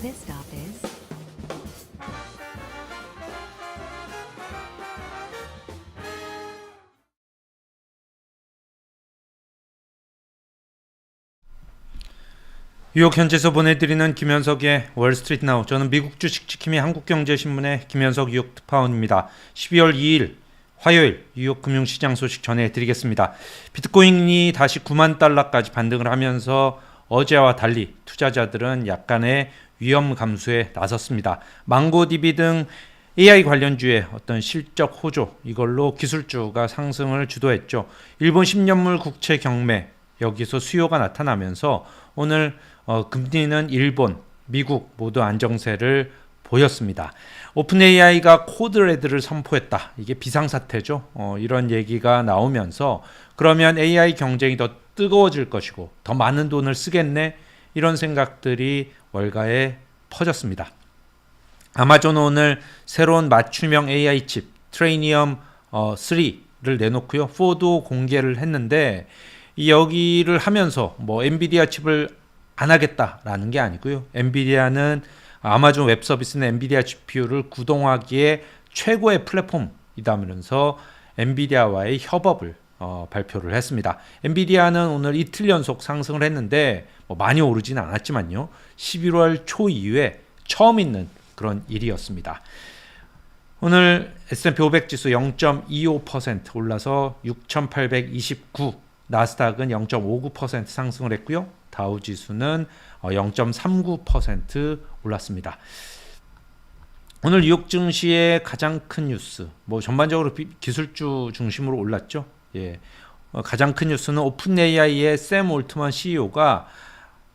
This stop is 뉴욕 현지에서 보내드리는 김현석의 월스트리트 나우 저는 미국 주식 지킴이 한국경제신문의 김현석 뉴욕 특파원입니다. 12월 2일 화요일 뉴욕 금융시장 소식 전해드리겠습니다. 비트코인이 다시 9만 달러까지 반등을 하면서 어제와 달리 투자자들은 약간의 위험 감수에 나섰습니다. 망고디비 등 AI 관련주의 어떤 실적 호조 이걸로 기술주가 상승을 주도했죠. 일본 10년물 국채 경매 여기서 수요가 나타나면서 오늘 어, 금리는 일본, 미국 모두 안정세를 보였습니다. 오픈 AI가 코드 레드를 선포했다. 이게 비상사태죠. 어, 이런 얘기가 나오면서 그러면 AI 경쟁이 더 뜨거워질 것이고 더 많은 돈을 쓰겠네 이런 생각들이 월가에 퍼졌습니다. 아마존은 오늘 새로운 맞춤형 AI 칩 트레이니엄 어, 3를 내놓고요. 4도 공개를 했는데 이 여기를 하면서 뭐 엔비디아 칩을 안 하겠다라는 게 아니고요. 엔비디아는 아마존 웹 서비스는 엔비디아 GPU를 구동하기에 최고의 플랫폼이다면서 엔비디아와의 협업을 어, 발표를 했습니다. 엔비디아는 오늘 이틀 연속 상승을 했는데 뭐 많이 오르지는 않았지만요. 11월 초 이후에 처음 있는 그런 일이었습니다. 오늘 S&P 500 지수 0.25% 올라서 6,829, 나스닥은 0.59% 상승을 했고요. 다우 지수는 0.39% 올랐습니다. 오늘 뉴욕 증시의 가장 큰 뉴스, 뭐 전반적으로 비- 기술주 중심으로 올랐죠. 예, 어, 가장 큰 뉴스는 오픈 AI의 샘 올트만 CEO가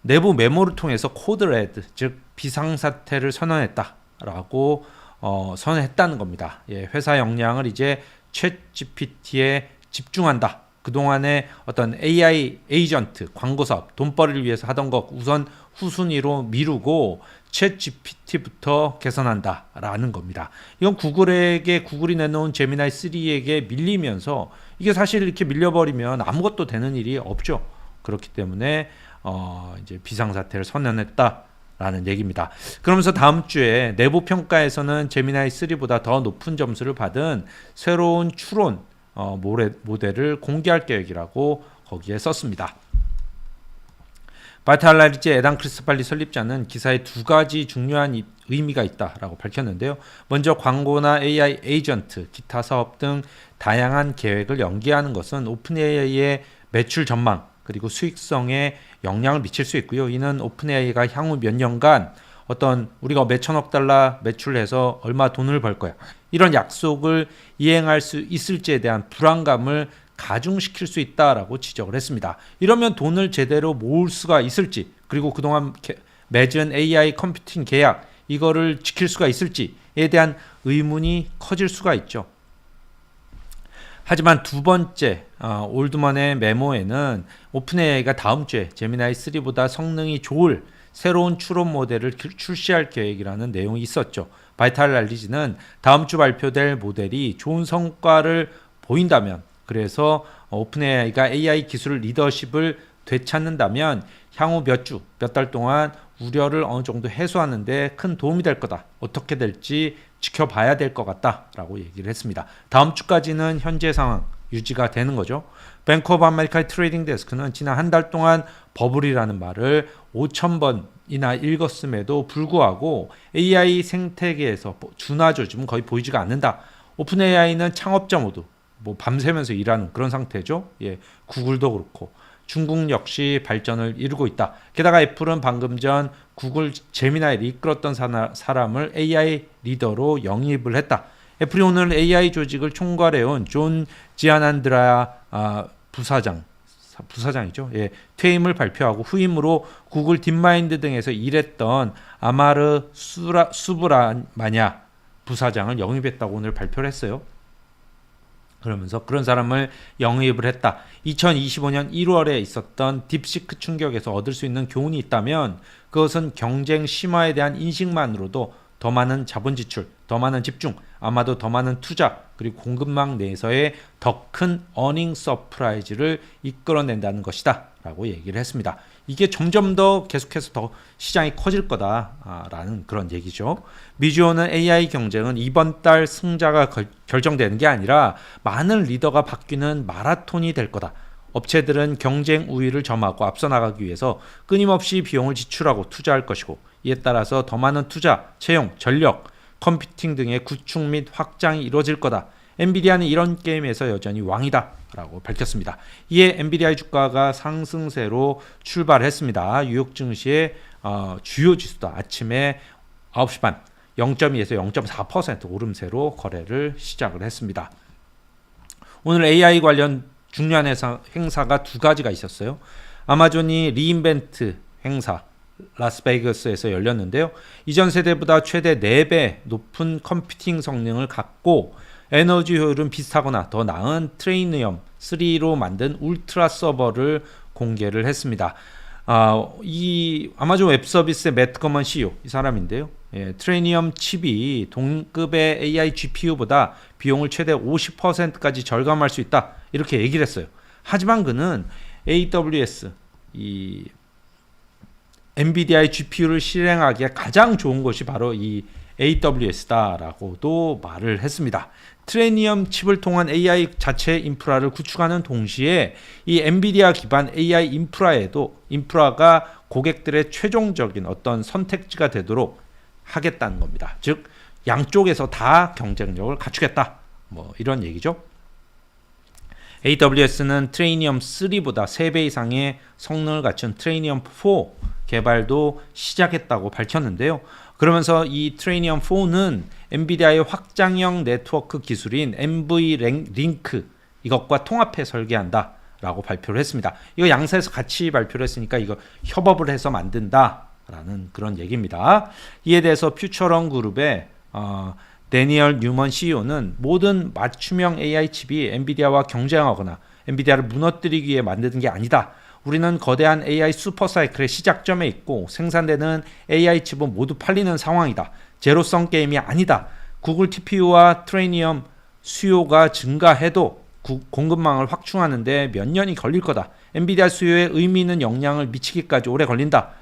내부 메모를 통해서 코드 레드, 즉 비상 사태를 선언했다라고 어, 선언했다는 겁니다. 예, 회사 역량을 이제 챗 GPT에 집중한다. 그동안에 어떤 AI 에이전트 광고 사업 돈벌이를 위해서 하던 것 우선 후순위로 미루고 챗 GPT부터 개선한다라는 겁니다. 이건 구글에게 구글이 내놓은 제미나이 3에게 밀리면서 이게 사실 이렇게 밀려버리면 아무것도 되는 일이 없죠. 그렇기 때문에 어 이제 비상 사태를 선언했다 라는 얘기입니다. 그러면서 다음 주에 내부 평가에서는 제미나이 3보다 더 높은 점수를 받은 새로운 추론 어, 모델을 공개할 계획이라고 거기에 썼습니다. 바탈라리지 에단 크리스팔리 설립자는 기사에 두 가지 중요한 이- 의미가 있다라고 밝혔는데요. 먼저 광고나 AI 에이전트, 기타 사업 등 다양한 계획을 연기하는 것은 오픈 AI의 매출 전망 그리고 수익성에 영향을 미칠 수 있고요. 이는 오픈 AI가 향후 몇 년간 어떤 우리가 몇 천억 달러 매출해서 얼마 돈을 벌 거야. 이런 약속을 이행할 수 있을지에 대한 불안감을 가중시킬 수 있다라고 지적을 했습니다. 이러면 돈을 제대로 모을 수가 있을지 그리고 그동안 개- 맺은 AI 컴퓨팅 계약 이거를 지킬 수가 있을지에 대한 의문이 커질 수가 있죠. 하지만 두 번째 어, 올드먼의 메모에는 오픈AI가 다음 주에 제미나이 3보다 성능이 좋을 새로운 추론 모델을 출- 출시할 계획이라는 내용이 있었죠. 바이탈 알리지는 다음 주 발표될 모델이 좋은 성과를 보인다면 그래서 어, 오픈AI가 AI 기술 리더십을 되찾는다면 향후 몇 주, 몇 달 동안 우려를 어느 정도 해소하는데 큰 도움이 될 거다. 어떻게 될지 지켜봐야 될 것 같다라고 얘기를 했습니다. 다음 주까지는 현재 상황 유지가 되는 거죠. 뱅크 오브 아메리카의 트레이딩 데스크는 지난 한 달 동안 버블이라는 말을 5천 번이나 읽었음에도 불구하고 AI 생태계에서 뭐 준화 조짐은 거의 보이지가 않는다. 오픈 AI는 창업자 모두 뭐 밤새면서 일하는 그런 상태죠. 예, 구글도 그렇고 중국 역시 발전을 이루고 있다. 게다가 애플은 방금 전 구글 제미나이를 이끌었던 사람을 AI 리더로 영입을 했다. 애플이 오늘 AI 조직을 총괄해온 존 지아난드라 아, 부사장 사- 부사장이죠. 예, 퇴임을 발표하고 후임으로 구글 딥마인드 등에서 일했던 아마르 수라, 수브라마냐 부사장을 영입했다고 오늘 발표를 했어요. 그러면서 그런 사람을 영입을 했다. 2025년 1월에 있었던 딥시크 충격에서 얻을 수 있는 교훈이 있다면 그것은 경쟁 심화에 대한 인식만으로도 더 많은 자본 지출, 더 많은 집중, 아마도 더 많은 투자, 그리고 공급망 내에서의 더 큰 어닝 서프라이즈를 이끌어낸다는 것이다. 라고 얘기를 했습니다. 이게 점점 더 계속해서 더 시장이 커질 거다라는 그런 얘기죠. 미주오는 AI 경쟁은 이번 달 승자가 걸- 결정되는 게 아니라 많은 리더가 바뀌는 마라톤이 될 거다. 업체들은 경쟁 우위를 점하고 앞서 나가기 위해서 끊임없이 비용을 지출하고 투자할 것이고 이에 따라서 더 많은 투자, 채용, 전력, 컴퓨팅 등의 구축 및 확장이 이루어질 거다. 엔비디아는 이런 게임에서 여전히 왕이다 라고 밝혔습니다. 이에 엔비디아의 주가가 상승세로 출발했습니다. 뉴욕 증시의 어, 주요 지수도 아침에 9시 반 0.2에서 0.4% 오름세로 거래를 시작을 했습니다. 오늘 AI 관련 중요한 행사, 행사가 두 가지가 있었어요. 아마존이 리인벤트 행사 라스베이거스에서 열렸는데요. 이전 세대보다 최대 4배 높은 컴퓨팅 성능을 갖고 에너지 효율은 비슷하거나 더 나은 트레이니엄 3로 만든 울트라 서버를 공개를 했습니다. 아, 이 아마존 웹 서비스의 매트 거먼 CEO 이 사람인데요. 예, 트레이니엄 칩이 동급의 AI GPU보다 비용을 최대 50%까지 절감할 수 있다. 이렇게 얘기를 했어요. 하지만 그는 AWS 이 엔비디아의 GPU를 실행하기에 가장 좋은 것이 바로 이 AWS다라고도 말을 했습니다. 트레니엄 칩을 통한 AI 자체 인프라를 구축하는 동시에 이 엔비디아 기반 AI 인프라에도 인프라가 고객들의 최종적인 어떤 선택지가 되도록 하겠다는 겁니다. 즉 양쪽에서 다 경쟁력을 갖추겠다. 뭐 이런 얘기죠. AWS는 트레이니엄 3보다 3배 이상의 성능을 갖춘 트레이니엄 4 개발도 시작했다고 밝혔는데요. 그러면서 이 트레이니엄 4는 엔비디아의 확장형 네트워크 기술인 NV 링크 이것과 통합해 설계한다. 라고 발표를 했습니다. 이거 양사에서 같이 발표를 했으니까 이거 협업을 해서 만든다. 라는 그런 얘기입니다. 이에 대해서 퓨처런 그룹의 어, 데니얼 뉴먼 CEO는 모든 맞춤형 AI 칩이 엔비디아와 경쟁하거나 엔비디아를 무너뜨리기 위해 만드는 게 아니다. 우리는 거대한 AI 슈퍼사이클의 시작점에 있고 생산되는 AI 칩은 모두 팔리는 상황이다. 제로성 게임이 아니다. 구글 TPU와 트레이니엄 수요가 증가해도 구, 공급망을 확충하는데 몇 년이 걸릴 거다. 엔비디아 수요에 의미 있는 영향을 미치기까지 오래 걸린다.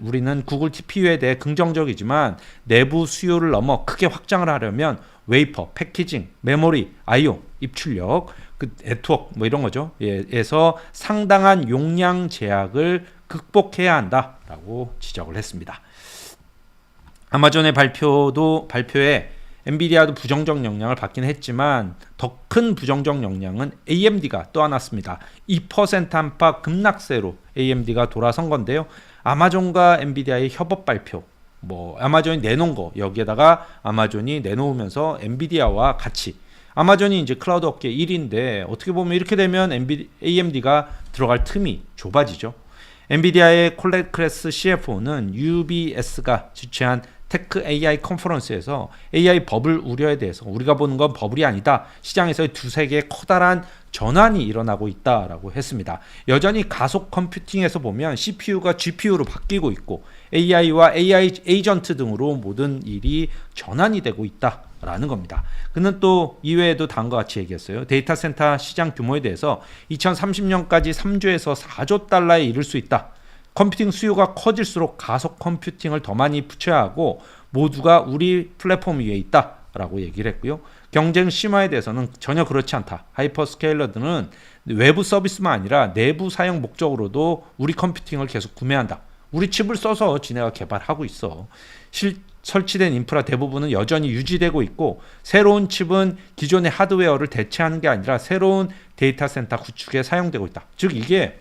우리는 구글 TPU에 대해 긍정적이지만 내부 수요를 넘어 크게 확장을 하려면 웨이퍼, 패키징, 메모리, I/O, 입출력, 그 네트워크 뭐 이런 거죠. 예, 에서 상당한 용량 제약을 극복해야 한다라고 지적을 했습니다. 아마존의 발표도 발표에 엔비디아도 부정적 영향을 받긴 했지만 더 큰 부정적 영향은 AMD가 떠안았습니다. 2% 안팎 급락세로 AMD가 돌아선 건데요. 아마존과 엔비디아의 협업 발표 뭐 아마존이 내놓은 거 여기에다가 아마존이 내놓으면서 엔비디아와 같이 아마존이 이제 클라우드 업계 1위인데 어떻게 보면 이렇게 되면 엔비, AMD가 들어갈 틈이 좁아지죠. 엔비디아의 콜레크레스 CFO는 UBS가 주최한 테크 AI 컨퍼런스에서 AI 버블 우려에 대해서 우리가 보는 건 버블이 아니다. 시장에서의 두세 개의 커다란 전환이 일어나고 있다라고 했습니다. 여전히 가속 컴퓨팅에서 보면 CPU가 GPU로 바뀌고 있고 AI와 AI 에이전트 등으로 모든 일이 전환이 되고 있다 라는 겁니다. 그는 또 이외에도 다음과 같이 얘기했어요. 데이터 센터 시장 규모에 대해서 2030년까지 3조에서 4조 달러에 이를 수 있다. 컴퓨팅 수요가 커질수록 가속 컴퓨팅을 더 많이 붙여야 하고 모두가 우리 플랫폼 위에 있다라고 얘기를 했고요. 경쟁 심화에 대해서는 전혀 그렇지 않다. 하이퍼스케일러들은 외부 서비스만 아니라 내부 사용 목적으로도 우리 컴퓨팅을 계속 구매한다. 우리 칩을 써서 지네가 개발하고 있어. 실, 설치된 인프라 대부분은 여전히 유지되고 있고 새로운 칩은 기존의 하드웨어를 대체하는 게 아니라 새로운 데이터 센터 구축에 사용되고 있다. 즉 이게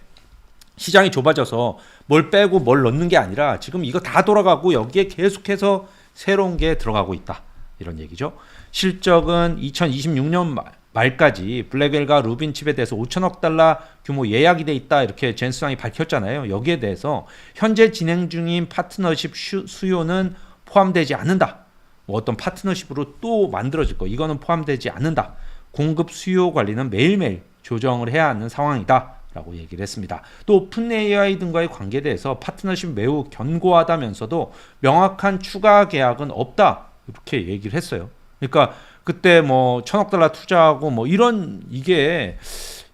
시장이 좁아져서 뭘 빼고 뭘 넣는 게 아니라 지금 이거 다 돌아가고 여기에 계속해서 새로운 게 들어가고 있다. 이런 얘기죠. 실적은 2026년 말까지 블랙웰과 루빈 칩에 대해서 5천억 달러 규모 예약이 돼 있다 이렇게 젠스왕이 밝혔잖아요. 여기에 대해서 현재 진행 중인 파트너십 수요는 포함되지 않는다. 뭐 어떤 파트너십으로 또 만들어질 거 이거는 포함되지 않는다. 공급 수요 관리는 매일매일 조정을 해야 하는 상황이다. 라고 얘기를 했습니다. 또 오픈 AI 등과의 관계에 대해서 파트너십 매우 견고하다면서도 명확한 추가 계약은 없다. 이렇게 얘기를 했어요. 그러니까 그때 뭐 천억 달러 투자하고 뭐 이런 이게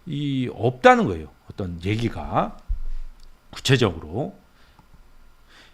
이 없다는 거예요. 어떤 얘기가 구체적으로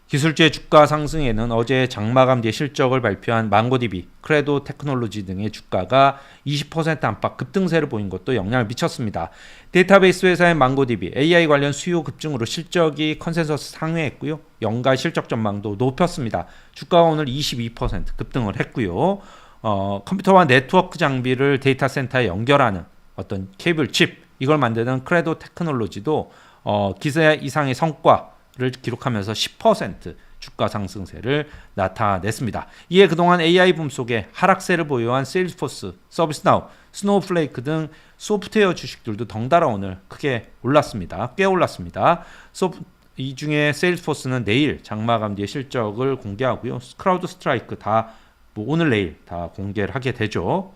기술주의 주가 상승에는 어제 장마감 뒤에 실적을 발표한 망고디비, 크레도 테크놀로지 등의 주가가 20% 안팎 급등세를 보인 것도 영향을 미쳤습니다. 데이터베이스 회사의 망고디비, AI 관련 수요 급증으로 실적이 컨센서스 상회했고요. 연가 실적 전망도 높였습니다. 주가가 오늘 22% 급등을 했고요. 어, 컴퓨터와 네트워크 장비를 데이터 센터에 연결하는 어떤 케이블 칩 이걸 만드는 크레도 테크놀로지도 어, 기세 이상의 성과 를 기록하면서 10% 주가 상승세를 나타냈습니다. 이에 그동안 AI 붐 속에 하락세를 보유한 세일즈포스, 서비스나우, 스노우플레이크 등 소프트웨어 주식들도 덩달아 오늘 크게 올랐습니다. 꽤 올랐습니다. 소프, 이 중에 세일즈포스는 내일 장마감 뒤에 실적을 공개하고요. 크라우드 스트라이크 다 뭐 오늘 내일 다 공개를 하게 되죠.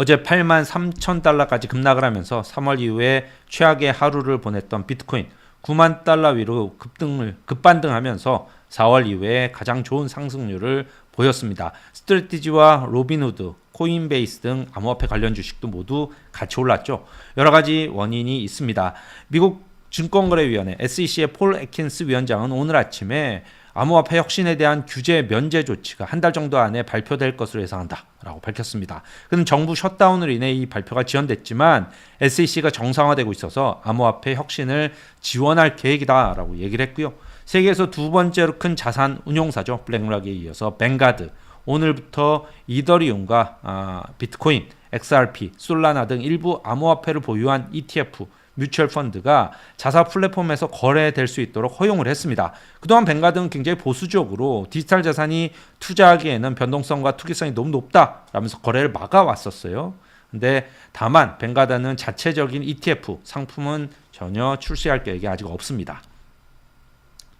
어제 8만 3천 달러까지 급락을 하면서 3월 이후에 최악의 하루를 보냈던 비트코인 9만 달러 위로 급등을 급반등하면서 4월 이후에 가장 좋은 상승률을 보였습니다. 스트레티지와 로빈후드, 코인베이스 등 암호화폐 관련 주식도 모두 같이 올랐죠. 여러 가지 원인이 있습니다. 미국 증권거래위원회 SEC의 폴 에킨스 위원장은 오늘 아침에 암호화폐 혁신에 대한 규제 면제 조치가 한 달 정도 안에 발표될 것으로 예상한다라고 밝혔습니다. 그는 정부 셧다운으로 인해 이 발표가 지연됐지만 SEC가 정상화되고 있어서 암호화폐 혁신을 지원할 계획이다라고 얘기를 했고요. 세계에서 두 번째로 큰 자산 운용사죠. 블랙락에 이어서 뱅가드 오늘부터 이더리움과 아, 비트코인, XRP, 솔라나 등 일부 암호화폐를 보유한 ETF 뮤추얼 펀드가 자사 플랫폼에서 거래될 수 있도록 허용을 했습니다. 그동안 뱅가드는 굉장히 보수적으로 디지털 자산이 투자하기에는 변동성과 투기성이 너무 높다라면서 거래를 막아왔었어요. 근데 다만 뱅가드는 자체적인 ETF 상품은 전혀 출시할 계획이 아직 없습니다.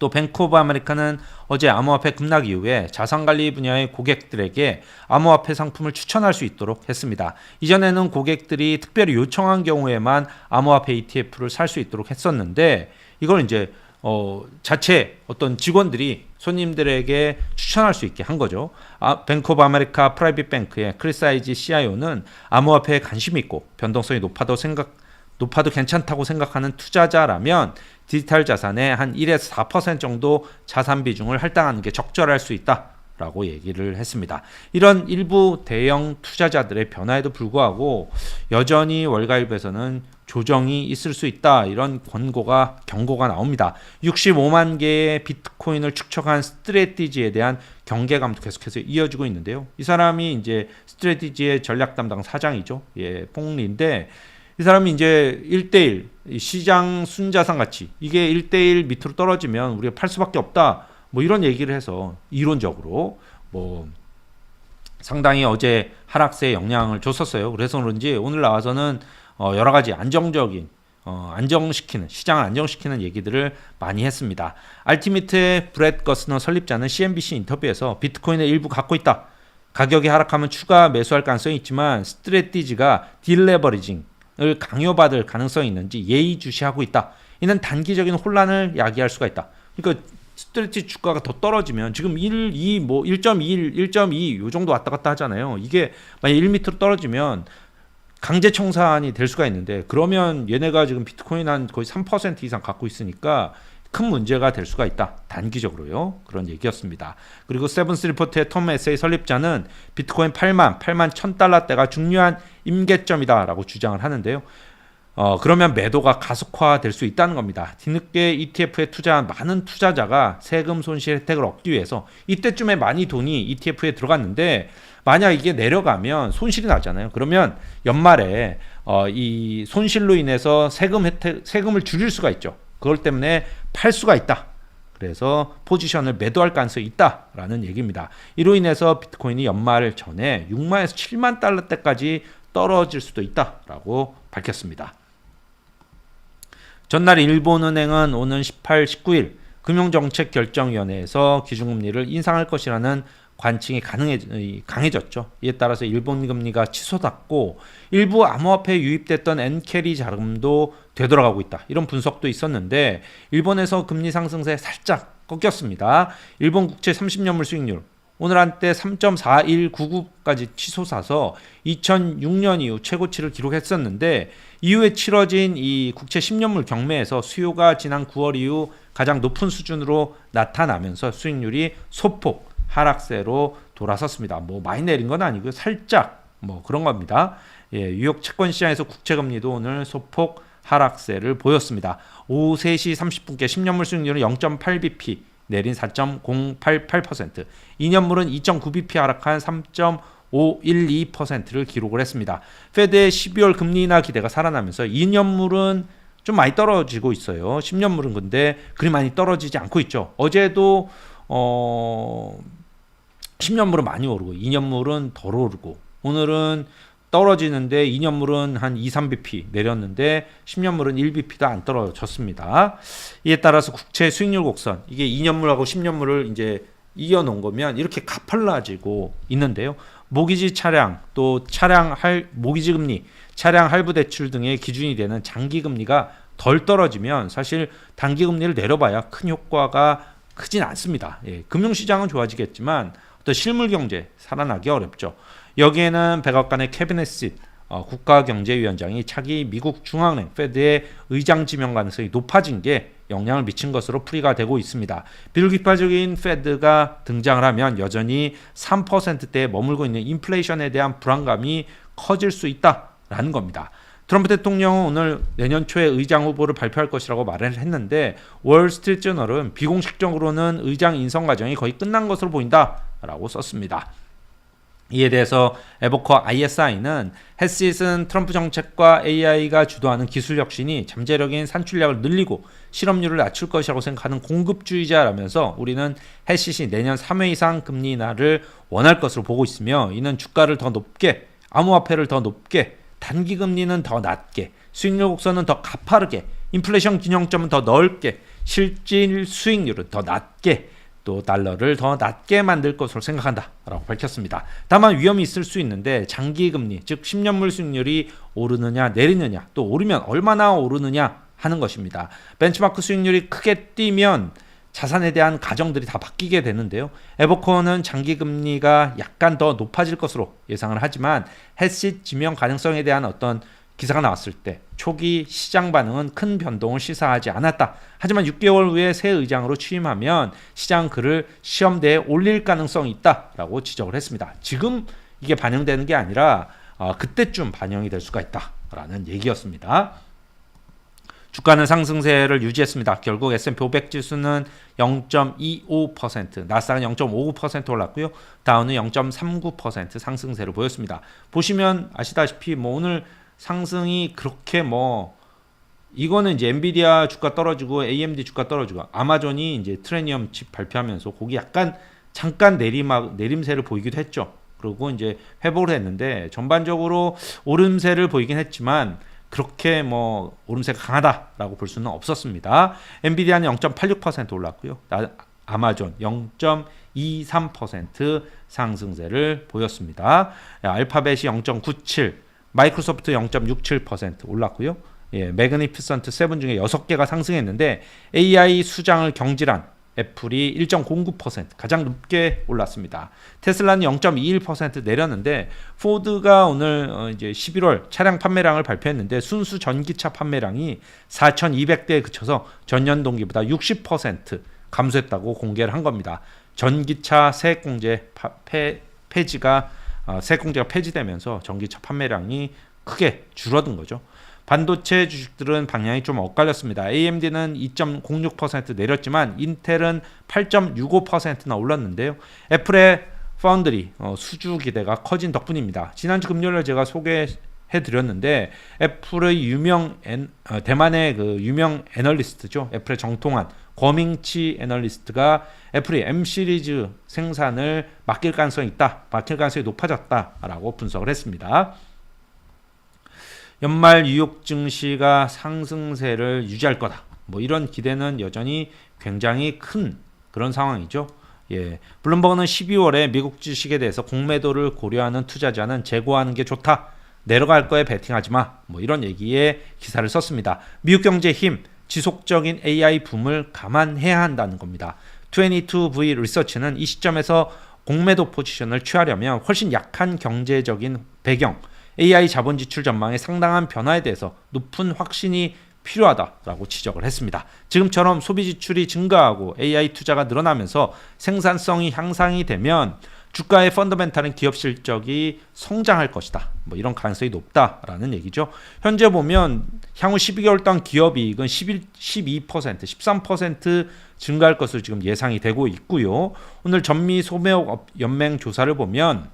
또 뱅크 오브 아메리카는 어제 암호화폐 급락 이후에 자산관리 분야의 고객들에게 암호화폐 상품을 추천할 수 있도록 했습니다. 이전에는 고객들이 특별히 요청한 경우에만 암호화폐 ETF를 살 수 있도록 했었는데 이걸 이제 어, 자체 어떤 직원들이 손님들에게 추천할 수 있게 한 거죠. 아, 뱅크 오브 아메리카 프라이빗 뱅크의 크리사이지 CIO는 암호화폐에 관심이 있고 변동성이 높아도 생각 높아도 괜찮다고 생각하는 투자자라면 디지털 자산의 한 1에서 4% 정도 자산 비중을 할당하는 게 적절할 수 있다. 라고 얘기를 했습니다. 이런 일부 대형 투자자들의 변화에도 불구하고 여전히 월가입에서는 조정이 있을 수 있다. 이런 권고가 경고가 나옵니다. 65만 개의 비트코인을 축적한 스트레티지에 대한 경계감도 계속해서 이어지고 있는데요. 이 사람이 이제 스트레티지의 전략 담당 사장이죠. 예, 뽕리인데 이 사람이 이제 1대1 시장 순자산 가치 이게 1대1 밑으로 떨어지면 우리가 팔 수밖에 없다. 뭐 이런 얘기를 해서 이론적으로 뭐 상당히 어제 하락세에 영향을 줬었어요. 그래서 그런지 오늘 나와서는 어 여러 가지 안정적인 어 안정시키는 시장을 안정시키는 얘기들을 많이 했습니다. 알티미트의 브렛 거스너 설립자는 CNBC 인터뷰에서 비트코인의 일부 갖고 있다. 가격이 하락하면 추가 매수할 가능성이 있지만 스트레티지가 딜레버리징 을 강요받을 가능성이 있는지 예의주시하고 있다. 이는 단기적인 혼란을 야기할 수가 있다. 그러니까 스트레치 주가가 더 떨어지면 지금 1, 2, 뭐 1.1, 1.2 요 정도 왔다 갔다 하잖아요. 이게 만약 1m로 떨어지면 강제 청산이 될 수가 있는데 그러면 얘네가 지금 비트코인 한 거의 3% 이상 갖고 있으니까 큰 문제가 될 수가 있다. 단기적으로요. 그런 얘기였습니다. 그리고 세븐스 리포트의 톰 에세이 설립자는 비트코인 8만, 8만 1000달러대가 중요한 임계점이다라고 주장을 하는데요. 어, 그러면 매도가 가속화될 수 있다는 겁니다. 뒤늦게 ETF에 투자한 많은 투자자가 세금 손실 혜택을 얻기 위해서 이때쯤에 많이 돈이 ETF에 들어갔는데 만약 이게 내려가면 손실이 나잖아요. 그러면 연말에 어, 이 손실로 인해서 세금 혜택, 세금을 줄일 수가 있죠. 그걸 때문에 팔 수가 있다. 그래서 포지션을 매도할 가능성이 있다라는 얘기입니다. 이로 인해서 비트코인이 연말 전에 6만에서 7만 달러대까지 떨어질 수도 있다라고 밝혔습니다. 전날 일본은행은 오는 18, 19일 금융정책결정위원회에서 기준금리를 인상할 것이라는 관칭이 가능해, 강해졌죠. 이에 따라서 일본 금리가 치솟았고 일부 암호화폐에 유입됐던 엔캐리 자금도 되돌아가고 있다. 이런 분석도 있었는데 일본에서 금리 상승세 살짝 꺾였습니다. 일본 국채 30년물 수익률 오늘 한때 3.4199까지 치솟아서 2006년 이후 최고치를 기록했었는데 이후에 치러진 이 국채 10년물 경매에서 수요가 지난 9월 이후 가장 높은 수준으로 나타나면서 수익률이 소폭 하락세로 돌아섰습니다. 뭐 많이 내린 건 아니고요. 살짝 뭐 그런 겁니다. 예, 뉴욕 채권 시장에서 국채 금리도 오늘 소폭 하락세를 보였습니다. 오후 3시 30분께 10년물 수익률은 0.8bp 내린 4.088%, 2년물은 2.9bp 하락한 3.512%를 기록을 했습니다. 페드의 12월 금리 인하 기대가 살아나면서 2년물은 좀 많이 떨어지고 있어요. 10년물은 근데 그리 많이 떨어지지 않고 있죠. 어제도 어 10년물은 많이 오르고 2년물은 덜 오르고 오늘은 떨어지는데 2년물은 한 2, 3bp 내렸는데 10년물은 1bp도 안 떨어졌습니다. 이에 따라서 국채 수익률 곡선 이게 2년물하고 10년물을 이제 이겨 놓은 거면 이렇게 가팔라지고 있는데요. 모기지 차량 또 차량 할 모기지 금리, 차량 할부 대출 등의 기준이 되는 장기 금리가 덜 떨어지면 사실 단기 금리를 내려봐야 큰 효과가 크진 않습니다. 예, 금융시장은 좋아지겠지만 어떤 실물 경제 살아나기 어렵죠. 여기에는 백악관의 캐비넷 시 어, 국가경제위원장이 차기 미국 중앙은행 페드의 의장 지명 가능성이 높아진 게 영향을 미친 것으로 풀이가 되고 있습니다. 비율기파적인 페드가 등장을 하면 여전히 3%대에 머물고 있는 인플레이션에 대한 불안감이 커질 수 있다라는 겁니다. 트럼프 대통령은 오늘 내년 초에 의장 후보를 발표할 것이라고 말을 했는데 월스트리트 저널은 비공식적으로는 의장 인선 과정이 거의 끝난 것으로 보인다라고 썼습니다. 이에 대해서 에버커 ISI는 햇시은 트럼프 정책과 AI가 주도하는 기술 혁신이 잠재력인 산출량을 늘리고 실업률을 낮출 것이라고 생각하는 공급주의자라면서 우리는 햇시이 내년 3회 이상 금리 인하를 원할 것으로 보고 있으며 이는 주가를 더 높게 암호화폐를 더 높게 단기 금리는 더 낮게 수익률 곡선은 더 가파르게 인플레이션 균형점은 더 넓게 실질 수익률은 더 낮게 또 달러를 더 낮게 만들 것으로 생각한다라고 밝혔습니다. 다만 위험이 있을 수 있는데 장기 금리 즉 10년물 수익률이 오르느냐 내리느냐 또 오르면 얼마나 오르느냐 하는 것입니다. 벤치마크 수익률이 크게 뛰면 자산에 대한 가정들이 다 바뀌게 되는데요. 에버코어는 장기 금리가 약간 더 높아질 것으로 예상을 하지만 헬시 지명 가능성에 대한 어떤 기사가 나왔을 때 초기 시장 반응은 큰 변동을 시사하지 않았다. 하지만 6개월 후에 새 의장으로 취임하면 시장 그를 시험대에 올릴 가능성이 있다라고 지적을 했습니다. 지금 이게 반영되는 게 아니라 어, 그때쯤 반영이 될 수가 있다라는 얘기였습니다. 주가는 상승세를 유지했습니다. 결국 S&P 500 지수는 0.25%, 나스닥은 0.59% 올랐고요. 다우는 0.39% 상승세를 보였습니다. 보시면 아시다시피 뭐 오늘 상승이 그렇게 뭐 이거는 이제 엔비디아 주가 떨어지고 AMD 주가 떨어지고 아마존이 이제 트레니엄 칩 발표하면서 거기 약간 잠깐 내리막 내림세를 보이기도 했죠. 그리고 이제 회복을 했는데 전반적으로 오름세를 보이긴 했지만 그렇게 뭐 오름세가 강하다라고 볼 수는 없었습니다. 엔비디아는 0.86% 올랐고요. 아마존 0.23% 상승세를 보였습니다. 알파벳이 0.97 마이크로소프트 0.67% 올랐고요. 예, 매그니피선트 7 중에 6개가 상승했는데 AI 수장을 경질한 애플이 1.09% 가장 높게 올랐습니다. 테슬라는 0.21% 내렸는데 포드가 오늘 어 이제 11월 차량 판매량을 발표했는데 순수 전기차 판매량이 4,200대에 그쳐서 전년 동기보다 60% 감소했다고 공개를 한 겁니다. 전기차 세액공제 폐, 폐지가 어, 세액공제가 폐지되면서 전기차 판매량이 크게 줄어든 거죠. 반도체 주식들은 방향이 좀 엇갈렸습니다. AMD는 2.06% 내렸지만 인텔은 8.65%나 올랐는데요. 애플의 파운드리 어, 수주 기대가 커진 덕분입니다. 지난주 금요일에 제가 소개 해 드렸는데 애플의 유명 엔, 어, 대만의 그 유명 애널리스트죠. 애플의 정통한 거밍치 애널리스트가 애플이 M 시리즈 생산을 맡길 가능성이 있다. 맡길 가능성이 높아졌다라고 분석을 했습니다. 연말 뉴욕 증시가 상승세를 유지할 거다. 뭐 이런 기대는 여전히 굉장히 큰 그런 상황이죠. 예. 블룸버그는 12월에 미국 주식에 대해서 공매도를 고려하는 투자자는 재고하는 게 좋다. 내려갈 거에 베팅하지 마. 뭐 이런 얘기에 기사를 썼습니다. 미국 경제 힘, 지속적인 AI 붐을 감안해야 한다는 겁니다. 22V 리서치는 이 시점에서 공매도 포지션을 취하려면 훨씬 약한 경제적인 배경, AI 자본 지출 전망의 상당한 변화에 대해서 높은 확신이 필요하다라고 지적을 했습니다. 지금처럼 소비 지출이 증가하고 AI 투자가 늘어나면서 생산성이 향상이 되면 주가의 펀더멘탈은 기업 실적이 성장할 것이다. 뭐 이런 가능성이 높다라는 얘기죠. 현재 보면 향후 12개월 동안 기업 이익은 11, 12%, 13% 증가할 것으로 지금 예상이 되고 있고요. 오늘 전미 소매업 연맹 조사를 보면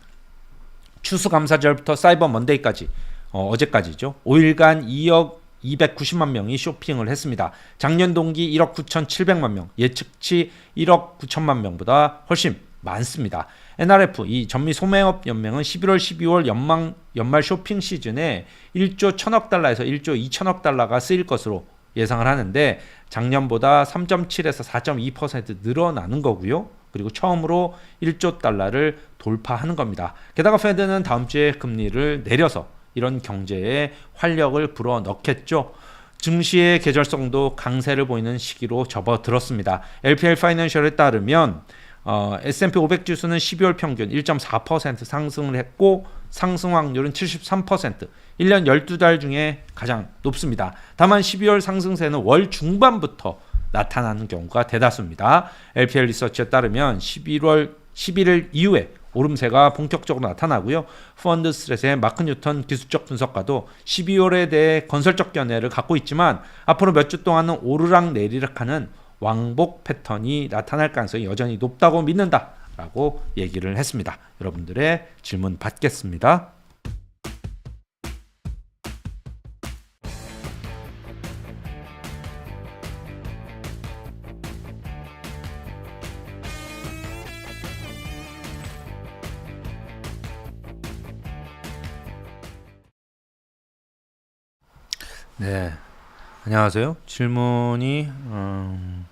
추수감사절부터 사이버 먼데이까지 어, 어제까지죠. 5일간 2억 290만 명이 쇼핑을 했습니다. 작년 동기 1억 9,700만 명, 예측치 1억 9천만 명보다 훨씬 많습니다. NRF 이 전미 소매업 연맹은 11월 12월 연말 연말 쇼핑 시즌에 1조 1천억 달러에서 1조 2천억 달러가 쓰일 것으로 예상을 하는데 작년보다 3.7에서 4.2% 늘어나는 거고요. 그리고 처음으로 1조 달러를 돌파하는 겁니다. 게다가 페드는 다음 주에 금리를 내려서 이런 경제에 활력을 불어 넣겠죠. 증시의 계절성도 강세를 보이는 시기로 접어들었습니다. LPL 파이낸셜에 따르면 어, S&P 500 지수는 12월 평균 1.4% 상승을 했고 상승 확률은 73%, 1년 12달 중에 가장 높습니다. 다만 12월 상승세는 월 중반부터 나타나는 경우가 대다수입니다. LPL 리서치에 따르면 11월 11일 이후에 오름세가 본격적으로 나타나고요. 펀드 스트레스의 마크 뉴턴 기술적 분석가도 12월에 대해 건설적 견해를 갖고 있지만 앞으로 몇 주 동안은 오르락 내리락 하는 왕복 패턴이 나타날 가능성이 여전히 높다고 믿는다라고 얘기를 했습니다. 여러분들의 질문 받겠습니다. 네, 안녕하세요. 질문이 음,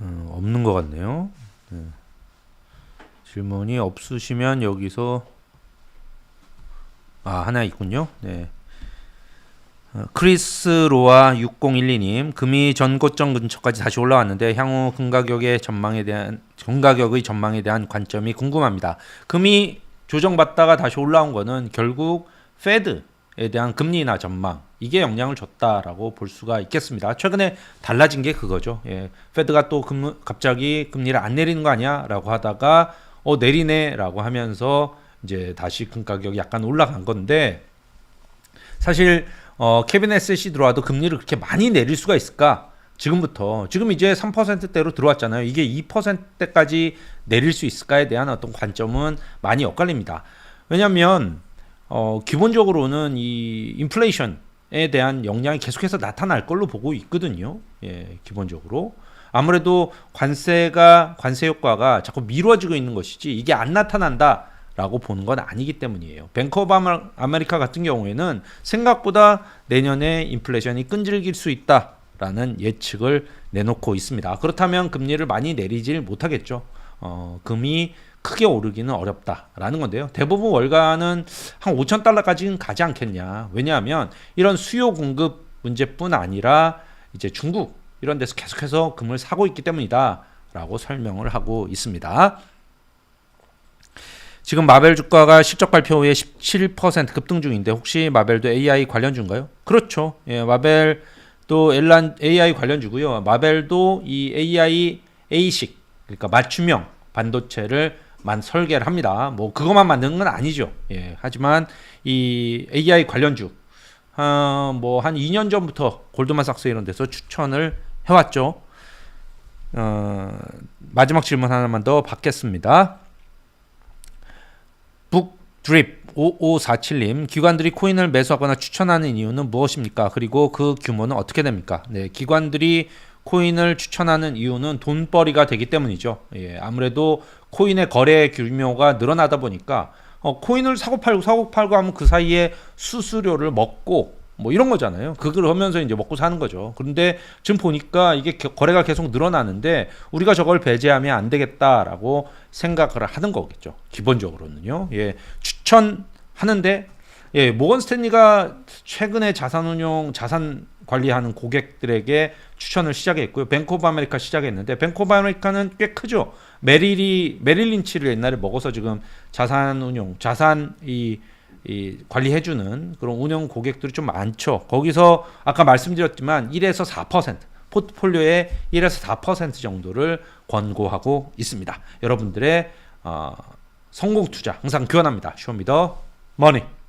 음, 없는 것 같네요. 네. 질문이 없으시면 여기서 아 하나 있군요. 네. 어, 크리스 로아 6012님 금이 전고점 근처까지 다시 올라왔는데 향후 금 가격의 전망에 대한 금 가격의 전망에 대한 관점이 궁금합니다. 금이 조정받다가 다시 올라온 거는 결국 페드에 대한 금리 인하 전망 이게 영향을 줬다라고 볼 수가 있겠습니다. 최근에 달라진 게 그거죠. 예, 페드가 또 금, 갑자기 금리를 안 내리는 거 아니야라고 하다가 어 내리네라고 하면서 이제 다시 금 가격이 약간 올라간 건데 사실 어, 에셋이 들어와도 금리를 그렇게 많이 내릴 수가 있을까? 지금부터 지금 이제 3%대로 들어왔잖아요. 이게 2%대까지 내릴 수 있을까에 대한 어떤 관점은 많이 엇갈립니다. 왜냐하면 어, 기본적으로는 이 인플레이션에 대한 영향이 계속해서 나타날 걸로 보고 있거든요. 예, 기본적으로 아무래도 관세가 관세 효과가 자꾸 미뤄지고 있는 것이지 이게 안 나타난다. 라고 보는 건 아니기 때문이에요. 뱅크 오브 아메리카 같은 경우에는 생각보다 내년에 인플레이션이 끈질길 수 있다 라는 예측을 내놓고 있습니다. 그렇다면 금리를 많이 내리질 못하겠죠. 어, 금이 크게 오르기는 어렵다라는 건데요. 대부분 월가는 한 5천 달러까지는 가지 않겠냐. 왜냐하면 이런 수요 공급 문제뿐 아니라 이제 중국 이런 데서 계속해서 금을 사고 있기 때문이다라고 설명을 하고 있습니다. 지금 마벨 주가가 실적 발표 후에 17% 급등 중인데 혹시 마벨도 AI 관련주인가요? 그렇죠. 예, 마벨도 엘란 AI 관련주고요. 마벨도 이 AI A식 그러니까 맞춤형 반도체를 만 설계를 합니다. 뭐 그것만 만드는 건 아니죠. 예, 하지만 이 AI 관련주 어, 뭐한 2년 전부터 골드만삭스 이런 데서 추천을 해왔죠. 어, 마지막 질문 하나만 더 받겠습니다. 북드립 5547님 기관들이 코인을 매수하거나 추천하는 이유는 무엇입니까? 그리고 그 규모는 어떻게 됩니까? 네, 기관들이 코인을 추천하는 이유는 돈벌이가 되기 때문이죠. 예, 아무래도 코인의 거래 규모가 늘어나다 보니까 어, 코인을 사고 팔고 사고 팔고 하면 그 사이에 수수료를 먹고 뭐 이런 거잖아요. 그걸 하면서 이제 먹고 사는 거죠. 그런데 지금 보니까 이게 거래가 계속 늘어나는데 우리가 저걸 배제하면 안 되겠다라고 생각을 하는 거겠죠. 기본적으로는요. 예, 추천하는데 예, 모건 스탠리가 최근에 자산운용 자산 관리하는 고객들에게 추천을 시작했고요. 뱅크 오브 아메리카 시작했는데 뱅크 오브 아메리카는 꽤 크죠. 메릴이 메릴 린치를 옛날에 먹어서 지금 자산 운용, 자산 이, 이 관리해주는 그런 운영 고객들이 좀 많죠. 거기서 아까 말씀드렸지만 1에서 4% 포트폴리오의 1에서 4% 정도를 권고하고 있습니다. 여러분들의 어, 성공 투자 항상 기원합니다. 쇼미더 머니.